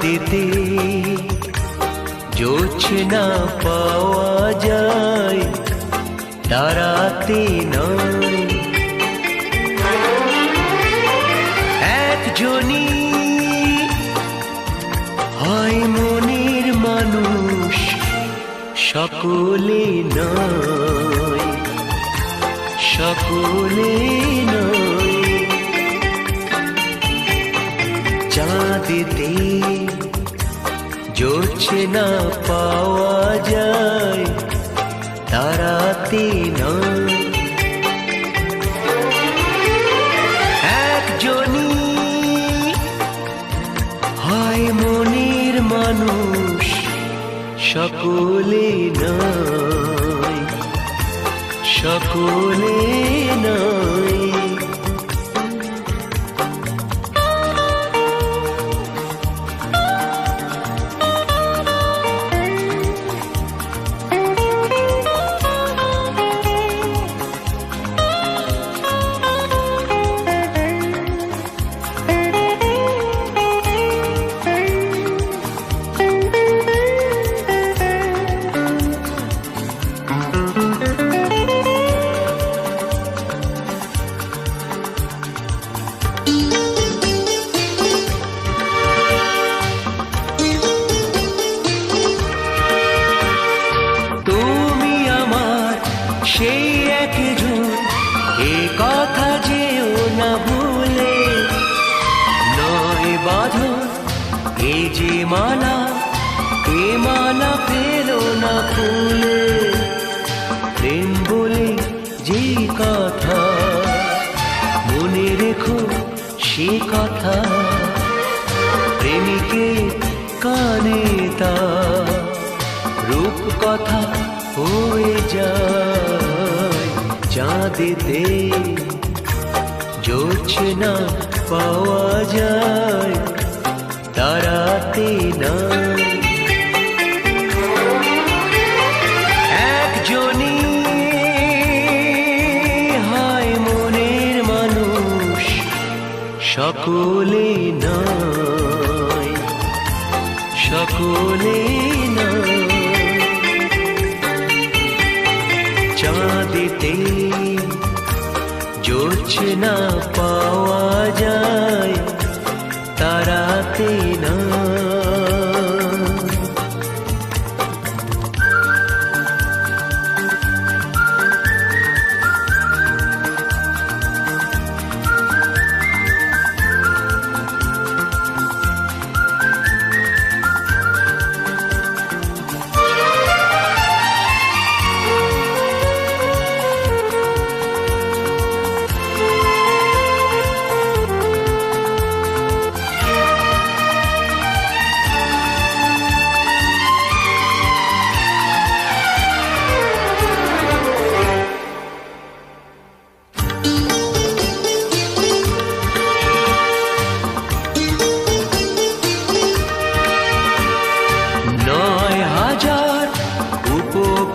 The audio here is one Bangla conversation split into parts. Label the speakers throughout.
Speaker 1: চাঁদেতে জোছনা পাওয়া যায় তারাতে নয়। একজনই হয় মনের মানুষ সকলে নয় সকলে নয়। চাঁদেতে জোছনা পাওয়া যায় তারাতে নয় একজনই হয় মনের মানুষ সকলে নয় সকলে নয় সেই একজন এ কথা যেও না ভুলে। নয় বাঁধন, এ যে মালা, এ মালা পেল না ফুলে প্রেম বলে যে কথা, মনে রেখো সে কথা। প্রেমিকে কানে তা রূপ কথা চাঁদেতে জোছনা পাওয়া যায় তারাতে না। একজনই হয় মানুষ সকলে নয় সকলে নয় চাঁদেতে জোছনা পাওয়া যায় তারাতে না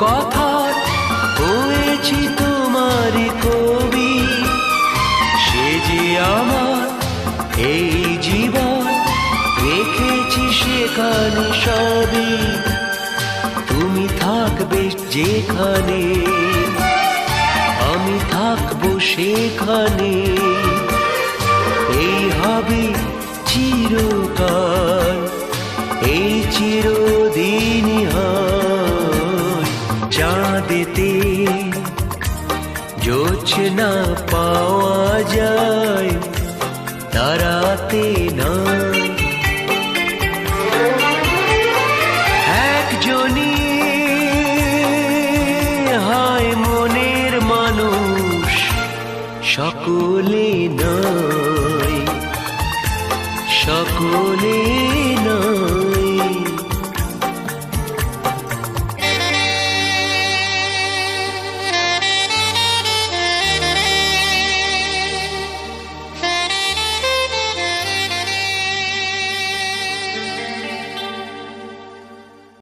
Speaker 1: উপকথার হয়েছি তোমার কবি। সে যে আমার এই জীবন রেখেছি সেখানে সবই। তুমি থাকবে যেখানে, আমি থাকব সেখানে। এই হবে চিরকাল, এই চিরদিন জোছনা পাওয়া যায় তারাতে না। একজনই হয় মনের মানুষ সকলে নয় সকলে